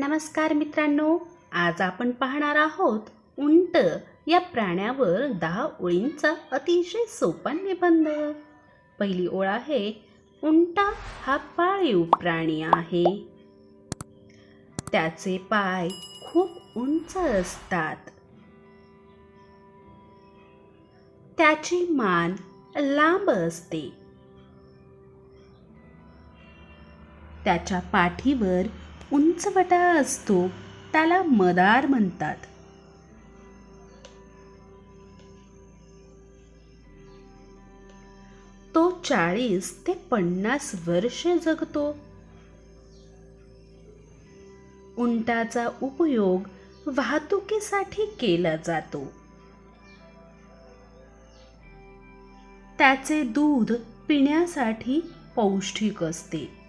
नमस्कार मित्रांनो आज आपण पाहणार आहोत उंट या प्राण्यावर दहा ओळींचा अतिशय सोपा निबंध. पहिली ओळ आहे उंटा हा पाळीव प्राणी आहे. त्याचे पाय खूप उंच असतात. त्याची मान लांब असते. त्याच्या पाठीवर उंचवटा असतो त्याला मदार म्हणतात. तो चाळीस ते पन्नास वर्ष जगतो. उंटाचा उपयोग वाहतुकीसाठी केला जातो. त्याचे दूध पिण्यासाठी पौष्टिक असते.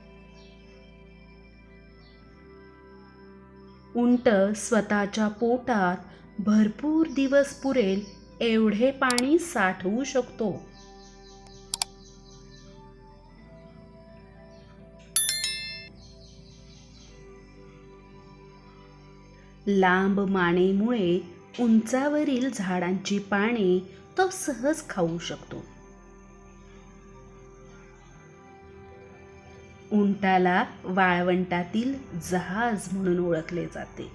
उंट स्वतःच्या पोटात भरपूर दिवस पुरेल एवढे पाणी साठवू शकतो. लांब मानेमुळे उंचावरील झाडांची पाने तो सहज खाऊ शकतो. उंटाला वाळवंटातील जहाज म्हणून ओळखले जाते.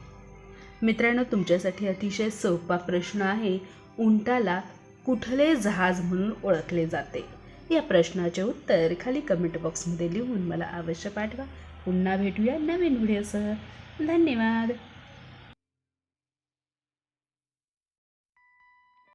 मित्रांनो तुमच्यासाठी अतिशय सोपा प्रश्न आहे उंटाला कुठले जहाज म्हणून ओळखले जाते? या प्रश्नाचे उत्तर खाली कमेंट बॉक्समध्ये लिहून मला अवश्य पाठवा. पुन्हा भेटूया नवीन व्हिडिओसह धन्यवाद!